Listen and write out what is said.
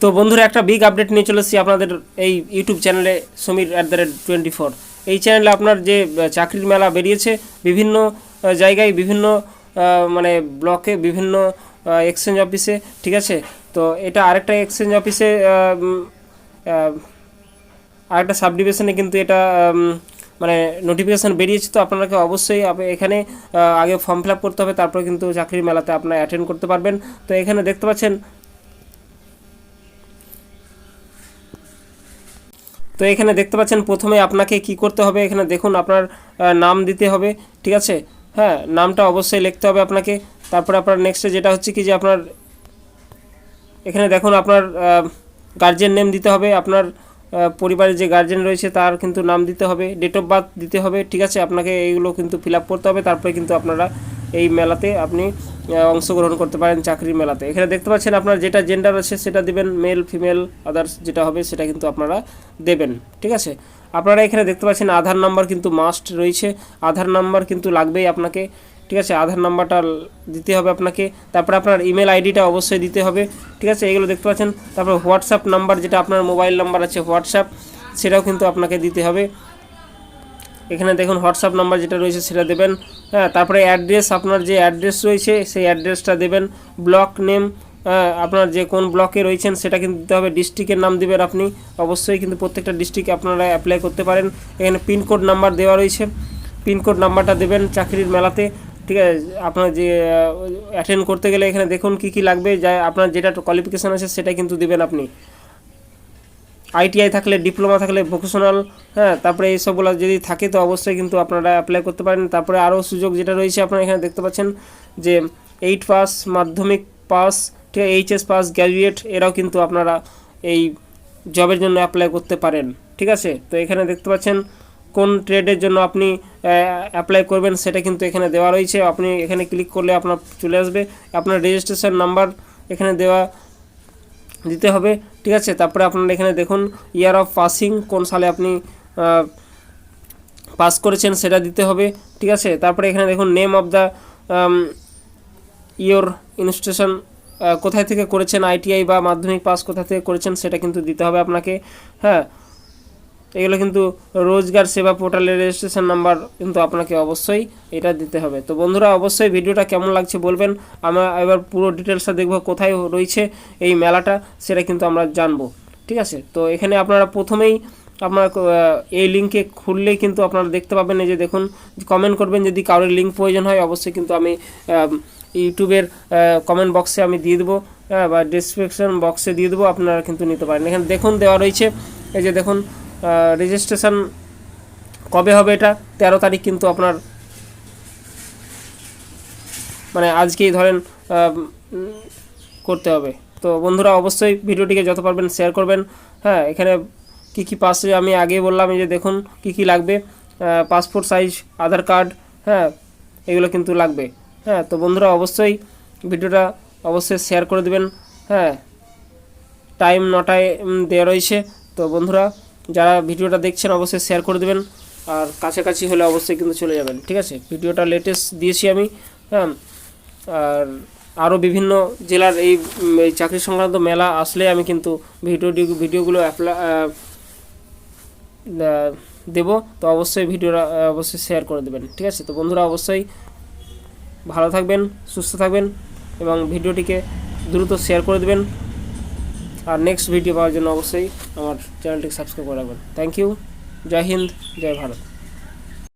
তো বন্ধুরা, একটা বিগ আপডেট নিয়ে চলে এসেছি আপনাদের এই ইউটিউব চ্যানেলে Samir at the rate twenty four এই চ্যানেলে আপনার যে চাকরির মেলা বেরিয়েছে, বিভিন্ন জায়গায় বিভিন্ন মানে ব্লকে বিভিন্ন এক্সচেঞ্জ অফিসে ঠিক আছে? তো এটা আরেকটা এক্সচেঞ্জ অফিসে আরেকটা সাব ডিভিশনে কিন্তু এটা মানে নোটিফিকেশান বেরিয়েছে। তো আপনাকে অবশ্যই এখানে আগে ফর্ম ফিল করতে হবে, তারপর কিন্তু চাকরির মেলাতে আপনারা অ্যাটেন্ড করতে পারবেন। তো এখানে দেখতে পাচ্ছেন তো এখানে দেখতে পাচ্ছেন প্রথমে আপনাকে কি করতে হবে, এখানে দেখুন আপনার নাম দিতে হবে, ঠিক আছে? হ্যাঁ নামটা অবশ্যই লিখতে হবে আপনাকে। তারপরে আপনার নেক্সটে যেটা হচ্ছে কি যে আপনার, এখানে দেখুন আপনার গার্জেন নেম দিতে হবে, আপনার পরিবারের যে গার্জেন রয়েছে তার কিন্তু নাম দিতে হবে ডেট অফ বার্থ দিতে হবে, ঠিক আছে? আপনাকে এইগুলো কিন্তু ফিল করতে হবে, তারপরে কিন্তু আপনারা এই মেলাতে আপনি অংশগ্রহণ করতে পারেন চাকরির মেলাতে। এখানে দেখতে পাচ্ছেন আপনার যেটা জেন্ডার আছে সেটা দেবেন মেল ফিমেল আদার্স যেটা হবে সেটা কিন্তু আপনারা দেবেন, ঠিক আছে? আপনারা এখানে দেখতে পাচ্ছেন আধার নাম্বার কিন্তু মাস্ট রয়েছে। আধার নাম্বার কিন্তু লাগবেই আপনাকে, ঠিক আছে? আধার নাম্বারটা দিতে হবে আপনাকে। তারপরে আপনার ইমেল আইডিটা অবশ্যই দিতে হবে, ঠিক আছে? এগুলো দেখতে পাচ্ছেন। তারপর হোয়াটসঅ্যাপ নাম্বার যেটা আপনার মোবাইল নাম্বার আছে হোয়াটসঅ্যাপ সেটাও কিন্তু আপনাকে দিতে হবে। এখানে দেখুন হোয়াটসঅ্যাপ নাম্বার যেটা রয়েছে সেটা দেবেন। হ্যাঁ তারপরে অ্যাড্রেস, আপনার যে অ্যাড্রেস রয়েছে সেই অ্যাড্রেসটা দেবেন। ব্লক নেম আপনার যে কোন ব্লকে রয়েছেন সেটা কিন্তু দিতে হবে। ডিস্ট্রিক্টের নাম দেবেন আপনি। অবশ্যই কিন্তু প্রত্যেকটা ডিস্ট্রিক্টে আপনারা অ্যাপ্লাই করতে পারেন। এখানে পিনকোড নাম্বার দেওয়া রয়েছে। পিনকোড নাম্বারটা দেবেন চাকরির মেলাতে। ঠিক আছে, আপনার যে অ্যাটেন্ড করতে গেলে এখানে দেখুন কি কি লাগবে। যা, আপনার যেটা কোয়ালিফিকেশান আছে সেটা কিন্তু দেবেন আপনি। আইটিআই থাকলে, ডিপ্লোমা থাকলে ভোকেশনাল হ্যাঁ তারপরে এইসবগুলো যদি থাকে তো অবশ্যই কিন্তু আপনারা অ্যাপ্লাই করতে পারেন। তারপরে আরও সুযোগ যেটা রয়েছে আপনারা এখানে দেখতে পাচ্ছেন যে এইট পাস মাধ্যমিক পাস ঠিক আছে এইচএস পাস গ্র্যাজুয়েট এরাও কিন্তু আপনারা এই জবের জন্য অ্যাপ্লাই করতে পারেন, ঠিক আছে? তো এখানে দেখতে পাচ্ছেন কোন ট্রেডের জন্য আপনি অ্যাপ্লাই করবেন সেটা কিন্তু এখানে দেওয়া রয়েছে। আপনি এখানে ক্লিক করলে আপনার চলে আসবে। আপনার রেজিস্ট্রেশন নাম্বার এখানে দেওয়া দিতে হবে। ঠিক আছে, তারপরে আপনারা এখানে দেখুন ইয়ার অফ পাসিং কোন সালে আপনি পাস করেছেন সেটা দিতে হবে, ঠিক আছে? তারপরে এখানে দেখুন name of the your institution কোথায় থেকে করেছেন আইটিআই বা মাধ্যমিক পাস কোথা থেকে করেছেন সেটা কিন্তু দিতে হবে আপনাকে হ্যাঁ? এগুলো কিন্তু রোজগার সেবা পোর্টালের রেজিস্ট্রেশন নাম্বার কিন্তু আপনাকে অবশ্যই এটা দিতে হবে। তো বন্ধুরা অবশ্যই ভিডিওটা কেমন লাগছে বলবেন। আমরা এবার পুরো ডিটেলসটা দেখব কোথায় রয়েছে এই মেলাটা সেটা কিন্তু আমরা জানব। ঠিক আছে? তো এখানে আপনারা প্রথমেই আপনার এই লিঙ্কে খুললেই কিন্তু আপনারা দেখতে পাবেন এই যে দেখুন কমেন্ট করবেন যদি কারোর লিঙ্ক প্রয়োজন হয় অবশ্যই কিন্তু আমি ইউটিউবের কমেন্ট বক্সে আমি দিয়ে দেবো হ্যাঁ, বা ডিসক্রিপশন বক্সে দিয়ে দেবো আপনারা কিন্তু নিতে পারেন। এখানে দেখুন দেওয়া রয়েছে এই যে দেখুন রেজিস্ট্রেশন কবে হবে এটা? তেরো তারিখ কিন্তু আপনার মানে আজকেই ধরেন করতে হবে। তো বন্ধুরা, অবশ্যই ভিডিওটিকে যত পারবেন শেয়ার করবেন। হ্যাঁ এখানে কি কি পাশে আমি আগে বললাম যে দেখুন কি কি লাগবে। পাসপোর্ট সাইজ আধার কার্ড হ্যাঁ এগুলো কিন্তু লাগবে। হ্যাঁ তো বন্ধুরা, অবশ্যই ভিডিওটা অবশ্যই শেয়ার করে দেবেন। হ্যাঁ টাইম নটায় দেওয়া রয়েছে। তো বন্ধুরা যারা ভিডিওটা দেখছেন অবশ্যই শেয়ার করে দেবেন। আর কাছাকাছি হলে অবশ্যই কিন্তু চলে যাবেন, ঠিক আছে? ভিডিওটা লেটেস্ট দিয়েছি আমি হ্যাঁ? আর আরও বিভিন্ন জেলার এই এই চাকরি সংক্রান্ত মেলা আসলে আমি কিন্তু ভিডিও ভিডিওগুলো অ্যাপ্লাই দেবো। তো অবশ্যই ভিডিওটা অবশ্যই শেয়ার করে দেবেন, ঠিক আছে? তো বন্ধুরা অবশ্যই ভালো থাকবেন, সুস্থ থাকবেন এবং ভিডিওটিকে দ্রুত শেয়ার করে দেবেন। আর নেক্সট ভিডিও পাওয়ার জন্য অবশ্যই আমার চ্যানেলটিকে সাবস্ক্রাইব করে রাখবেন। থ্যাংক ইউ জয় হিন্দ, জয় ভারত।